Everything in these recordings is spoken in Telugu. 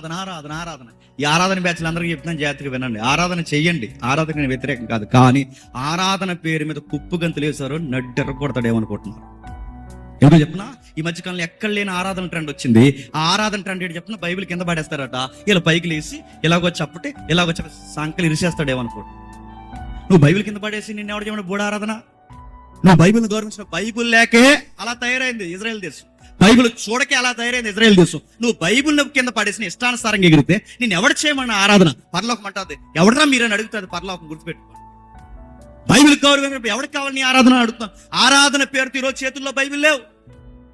ఆరాధన ఆరాధన ఆరాధన. ఈ ఆరాధన బ్యాచ్లు అందరికీ చెప్తున్నాను జాగ్రత్తగా వినండి. ఆరాధన చెయ్యండి. ఆరాధన వ్యతిరేకం కాదు. కానీ ఆరాధన పేరు మీద కుప్పు గంతులు వేశారు నడ్డెర్ర కొడతాడేమనుకుంటున్నారు ఎందుకు చెప్పిన ఈ మధ్యకాలంలో ఎక్కడ లేని ఆరాధన ట్రెండ్ వచ్చింది. ఆ ఆరాధన ట్రెండ్ ఏంటి చెప్పిన బైబిల్ కింద పడేస్తారట. ఇలా పైకి లేసి ఇలాగో చప్పటి ఇలాగో చెప్ప సంకలు ఇరిసేస్తాడేమనుకో నువ్వు బైబిల్ కింద పడేసి నిన్న ఎవడ చెప్పిన బోడ ఆరాధన? నువ్వు బైబిల్ గౌరవించిన బైబిల్ లేకే అలా తయారైంది ఇజ్రాయెల్ దేశం. బైబిల్ చూడకే అలా తయారైంది ఇజ్రాయెల్ దేశం. నువ్వు బైబిల్ కింద పడేసిన ఇష్టానుసారంగా ఎగిరితే నేను ఎవడు చేయమన్న ఆరాధన పరలోకం అంటుంది. ఎవడరా మీరని అడుగుతుంది పరలోకం గుర్తుపెట్టుకోండి బైబిల్ గౌరవం ఎవరికి కావాలి నీ ఆరాధన అడుగుతాం. ఆరాధన పేరుతో ఈరోజు చేతుల్లో బైబిల్ లేవు.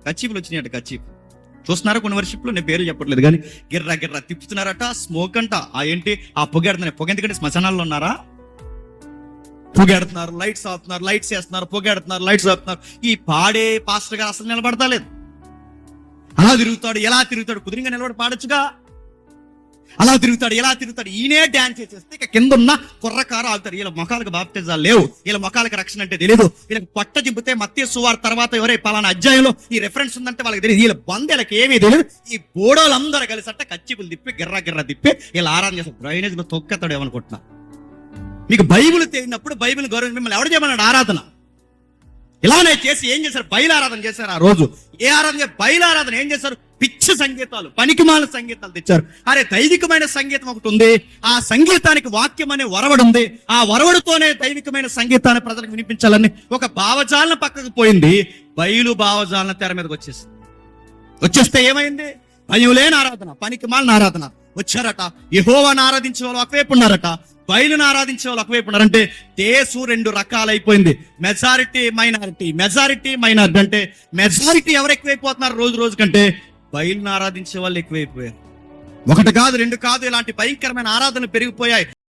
కచ్చీపులు వచ్చినాయట కచ్చీపు. చూస్తున్నారా కొన్ని వర్షిప్లో? నేను పేరు చెప్పట్లేదు కానీ గిర్రా గిర్రా తిప్పుతున్నారట స్మోక్ అంట. ఆ ఏంటి? ఆ పొగెడుతున్నారు పొగ ఎందుకంటే శ్మశానాల్లో ఉన్నారా? పొగెడుతున్నారు లైట్స్ ఆపుతున్నారు లైట్స్ వేస్తున్నారు పొగెడుతున్నారు లైట్స్ ఆపుతున్నారు. ఈ పాడే పాస్టర్ గారు అసలు నిలబడతా లేదు అలా తిరుగుతాడు ఎలా తిరుగుతాడు? కుదిరింగా నిలబడి పాడొచ్చుగా. అలా తిరుగుతాడు ఎలా తిరుగుతాడు? ఈయనే డాన్స్ చేసేస్తే ఇక కింద ఉన్న కుర్రకారు ఆగుతారు. వీళ్ళ ముఖాలకు బాప్టిజాలు లేవు. వీళ్ళ ముఖాలకు రక్షణ అంటే తెలియదు వీళ్ళకి పట్ట చింపితే మత్య సువార్ తర్వాత ఎవరే? పలానా అధ్యాయంలో ఈ రెఫరెన్స్ ఉందంటే వాళ్ళకి తెలియదు వీళ్ళ బంద్ ఏమీ తెలియదు ఈ బోడోలందరూ కలిసి అట్ట కచ్చిపులు తిప్పి గిర్ర గిర్ర తిప్పి వీళ్ళు ఆరాధన చేస్తారు. డ్రైనేజ్లో తొక్కెత్తాడు ఏమనుకుంటున్నా మీకు బైబిల్ తెలియనప్పుడు బైబిల్ గౌరవం మిమ్మల్ని ఎవడు చేయమన్నాడు? ఆరాధన. ఇలానే చేసి ఏం చేశారు? బయలారాధన చేశారు ఆ రోజు. ఏ ఆరాధన బయలారాధన ఏం చేశారు? పిచ్చి సంగీతాలు పనికిమాల సంగీతాలు తెచ్చారు. అరే దైవికమైన సంగీతం ఒకటి ఉంది. ఆ సంగీతానికి వాక్యం అనే వరవడు ఉంది. ఆ వరవడుతోనే దైవికమైన సంగీతాన్ని ప్రజలకు వినిపించాలని ఒక భావజాలన పక్కకు పోయింది. బయలు భావజాలన తెర మీదకి వచ్చేసింది. వచ్చేస్తే ఏమైంది? భయం లేని ఆరాధన పనికి మాలిన ఆరాధన. వచ్చారట. యహోవాను ఆరాధించే వాళ్ళు ఒకవైపు ఉన్నారట. బయలును ఆరాధించే వాళ్ళు ఒకవైపు ఉన్నారంటే దేశం రెండు రకాలైపోయింది. Majority minority. మెజారిటీ మైనారిటీ అంటే మెజారిటీ ఎవరు ఎక్కువైపోతున్నారు రోజు రోజు కంటే బయలును ఆరాధించే వాళ్ళు ఎక్కువైపోయారు. ఒకటి కాదు రెండు కాదు ఇలాంటి భయంకరమైన ఆరాధన పెరిగిపోయాయి.